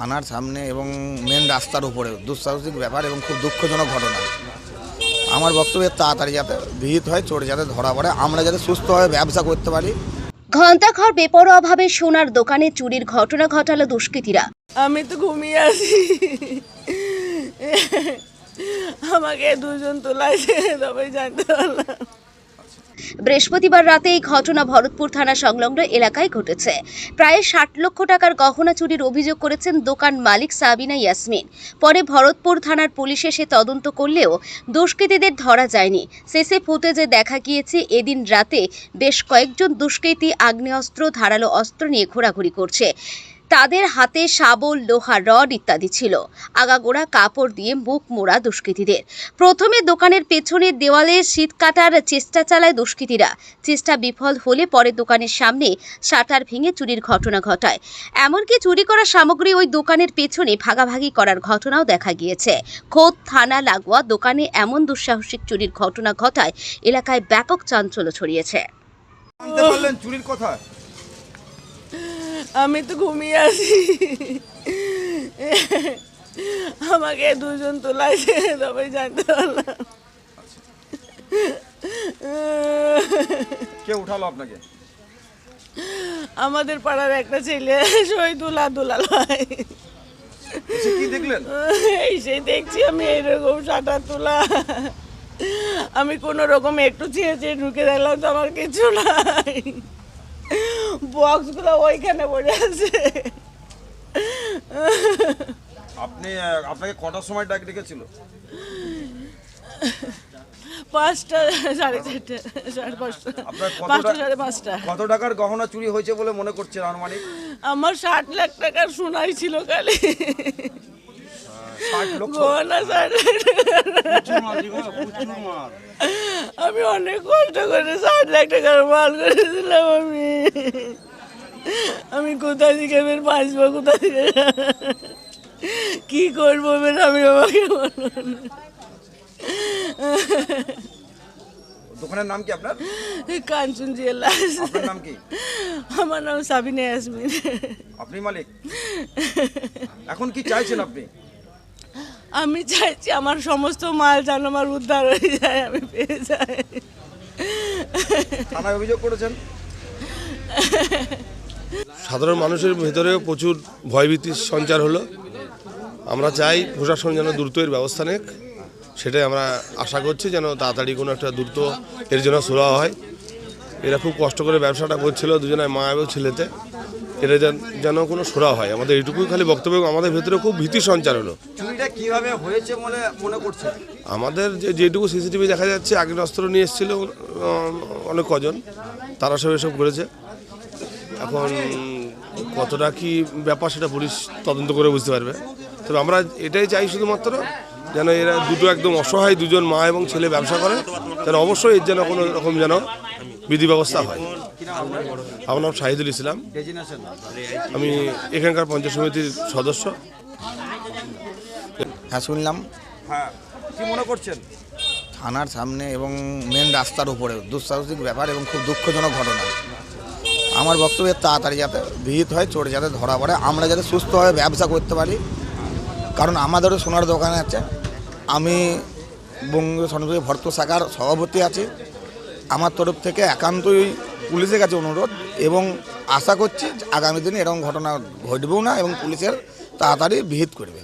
থানার সামনে এবং মেন রাস্তার উপরে। দুঃসাহসিক ব্যাপার এবং খুব দুঃখজনক ঘটনা। আমার বক্তব্যের তাড়াতাড়ি যাতে বিহিত হয় চোর যাতে ধরা পড়ে আমরা যাতে সুস্থভাবে ব্যবসা করতে পারি। ঘণ্টাঘর বেপরোয়াভাবে সোনার দোকানে চুরির ঘটনা ঘটালো দুষ্কৃতীরা। আমি তো ঘুমিয়ে আছি। আমাকে দুজন তোলাইছে তবে জানতে পারলাম বৃহস্পতিবার রাতে এই ঘটনা ভরতপুর থানা সংলগ্ন এলাকায় ঘটেছে। প্রায় ষাট লক্ষ টাকার গহনা চুরির অভিযোগ করেছেন দোকান মালিক সাবিনা ইয়াসমিন। পরে ভরতপুর থানার পুলিশ এসে তদন্ত করলেও দুষ্কৃতীদের ধরা যায়নি। শেষে ফুটেজে দেখা গিয়েছে, এদিন রাতে বেশ কয়েকজন দুষ্কৃতী আগ্নেয়াস্ত্র, ধারালো অস্ত্র নিয়ে ঘোরাঘুরি করছে। তাদের হাতে শাবল, লোহা, রড ইত্যাদি ছিল। আগাগোড়া কাপড় দিয়ে মুখ মোড়া দুষ্কৃতীদের। প্রথমে দোকানের পেছনের দেওয়ালে শীত কাটার চেষ্টা চালায় দুষ্কৃতীরা। চেষ্টা বিফল হলে পরে দোকানের সামনে শাটার ভেঙে চুরির ঘটনা ঘটায়। এমনকি চুরি করা সামগ্রী ওই দোকানের পেছনে ভাগাভাগি করার ঘটনাও দেখা গিয়েছে। খোদ, থানা, লাগোয়া দোকানে এমন দুঃসাহসিক চুরির ঘটনা ঘটায়, এলাকায় ব্যাপক চাঞ্চল্য ছড়িয়েছে। চুরির কথা? আমি তো ঘুমিয়ে আছি। আমাকে দুজন তোলাইছে তবে জানতে পারলাম। কে উঠালো আপনাকে? আমাদের পাড়ার একটা ছেলে শহীদুল্লাহ দুলাল ভাই। এসে কি দেখলেন? এই সেই দেখছি আমি এইরকম সাঁটার তোলা। আমি কোনো রকম একটু চেয়ে চেয়ে ঢুকে দেখলাম তো আমার কিছু নাই। বক্সগুলো ওইখানে পড়ে আছে। আপনি আপনাকে কটার সময় ডাক ডেকেছিল? পাঁচটা সাড়ে চারটে সাড়ে পাঁচটা। সাড়ে পাঁচটা। কত টাকার গহনা চুরি হয়েছে বলে মনে করছেন আনুমানিক? আমার ষাট লাখ টাকার সোনাই ছিল কালে লক্ষ। আমি অনেক কষ্ট করে ষাট লাখ টাকার মাল করেছিলাম আমি। আমি কোথা থেকে বের বাঁচবো কোথা থেকে কি করব বের আমি আমাকে দোকানের নাম কি আপনার? কাঞ্চন জেলাস আপনার নাম কি? আমার নাম সাবিনা ইয়াসমিন। আপনি মালিক? এখন কি চাইছেন আপনি? আমি চাইছি আমার সমস্ত মাল যেন আমার উদ্ধার হয়ে যায় আমি পেয়ে যাই। থানায় অভিযোগ করেছেন? সাধারণ মানুষের ভেতরে প্রচুর ভয়ভীতির সঞ্চার হলো। আমরা চাই প্রশাসন যেন দ্রুত এর ব্যবস্থা নেক। সেটাই আমরা আশা করছি যেন তাড়াতাড়ি কোনো একটা দ্রুত এর জন্য সুরা হয়। এরা খুব কষ্ট করে ব্যবসাটা করছিল দুজনে মা এবং ছেলেতে। এটা যেন- কোনো সুরা হয়। আমাদের এইটুকুই খালি বক্তব্য আমাদের ভেতরে খুব ভীতি সঞ্চার হলো কীভাবে হয়েছে বলে মনে করছেন আমাদের যে যেটুকু সিসিটিভি দেখা যাচ্ছে আগ্নেয়াস্ত্র নিয়ে এসেছিল অনেক কজন। তারা সব এসব করেছে। এখন কতটা কি ব্যাপার সেটা পুলিশ তদন্ত করে বুঝতে পারবে। তবে আমরা এটাই চাই শুধুমাত্র যেন এরা দুটো একদম অসহায় দুজন মা এবং ছেলে ব্যবসা করে যেন অবশ্যই এর যেন কোনো রকম যেন বিধি ব্যবস্থা হয়। আমার নাম শাহিদুল ইসলাম। আমি এখানকার পঞ্চায়েত সমিতির সদস্য। হ্যাঁ শুনলাম। হ্যাঁ কি মনে করছেন? থানার সামনে এবং মেন রাস্তার উপরে দুঃসাহসিক ব্যাপার এবং খুব দুঃখজনক ঘটনা। আমার বক্তব্যের তাড়াতাড়ি যাতে বিহিত হয় চোর যাতে ধরা পড়ে আমরা যাতে সুস্থভাবে ব্যবসা করতে পারি। কারণ আমাদেরও সোনার দোকান আছে। আমি বঙ্গ সরকারি ভর্ত শাখার সভাপতি আছি। আমার তরফ থেকে একান্তই পুলিশের কাছে অনুরোধ এবং আশা করছি আগামী দিনে এরকম ঘটনা ঘটবেও না এবং পুলিশের তাড়াতাড়ি বিহিত করবে।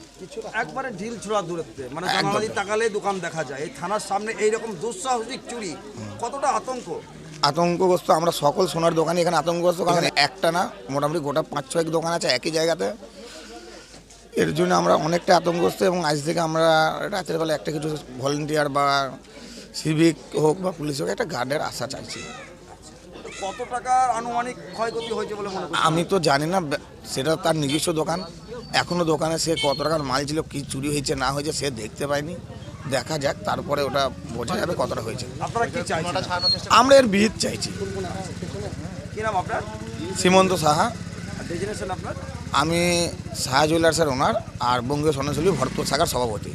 একবারে ঢিল ছোড়া দূরত্বে মানে জানালাদি তাকালে দোকান দেখা যায়। এই থানার সামনে এইরকম দুঃসাহসিক চুরি কতটা আতঙ্ক? আতঙ্কগ্রস্ত আমরা সকল সোনার দোকানে এখানে আতঙ্কগ্রস্ত কারণ একটা না মোটামুটি গোটা পাঁচ ছয়েক দোকান আছে একই জায়গাতে। এর জন্য আমরা অনেকটা আতঙ্কগ্রস্ত এবং আজ থেকে আমরা রাতের বেলা একটা কিছু ভলেন্টিয়ার বা সিভিক হোক বা পুলিশ হোক একটা গার্ডের আশা চাইছি। কত টাকার আনুমানিক ক্ষয়ক্ষতি হয়েছে বলে মনে আমি তো জানি না সেটা তার নিজস্ব দোকান। এখনও দোকানে সে কত টাকার মাল ছিল কী চুরি হয়েছে না হয়েছে সে দেখতে পায়নি দেখা যাক তারপরে ওটা বোঝা যাবে কতটা হয়েছে। আপনারা কি চাইছেন? আমরা এর বিহিত চাইছি। কি নাম আপনার? সীমন্ত সাহা। ডেজিনেশন আপনার? আমি শাহ স্যার ওনার আর বঙ্গীয় সন্ন্যাসলী ভরতপুর শাখার সভাপতি।